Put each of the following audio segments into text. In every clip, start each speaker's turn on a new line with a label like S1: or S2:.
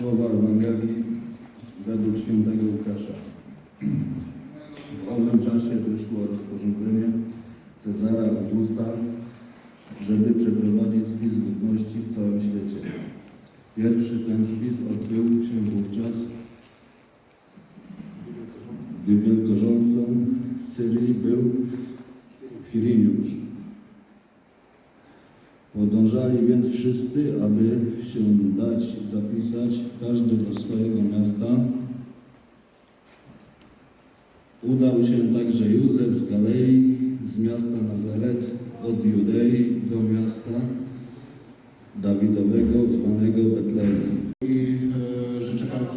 S1: Słowa Ewangelii według świętego Łukasza. W owym czasie wyszło rozporządzenie Cezara Augusta, żeby przeprowadzić spis ludności w całym świecie. Pierwszy ten spis odbył się wówczas, gdy wielkorządcą Syrii był Kwiriniusz. Podążali więc wszyscy, aby się dać zapisać, każdy do swojego miasta. Udał się także Józef z Galei, z miasta Nazaret, od Judei do miasta Dawidowego,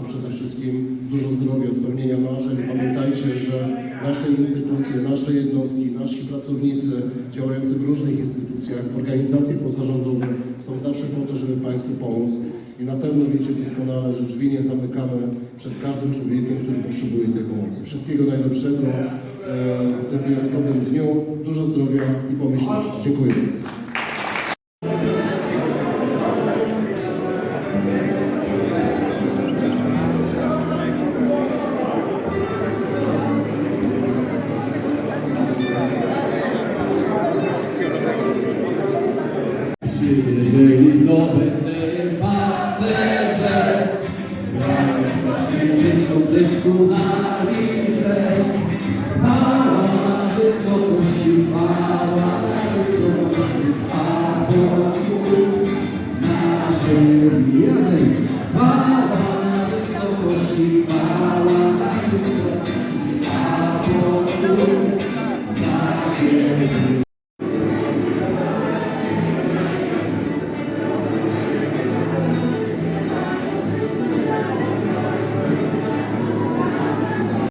S2: przede wszystkim dużo zdrowia, spełnienia marzeń. Pamiętajcie, że nasze instytucje, nasze jednostki, nasi pracownicy działający w różnych instytucjach, organizacje pozarządowe są zawsze po to, żeby Państwu pomóc. I na pewno wiecie doskonale, że drzwi nie zamykamy przed każdym człowiekiem, który potrzebuje tej pomocy. Wszystkiego najlepszego e, w tym wyjątkowym dniu. Dużo zdrowia i pomyślności. Dziękuję bardzo.
S3: wszyscy wierzyli w nowe pasterze. Grałem w 80 na liże. Chwała na wysokości, chwała na wysokości, a Bogu na ziemi. Razem. Na wysokości, na wysokości, a na ziemi.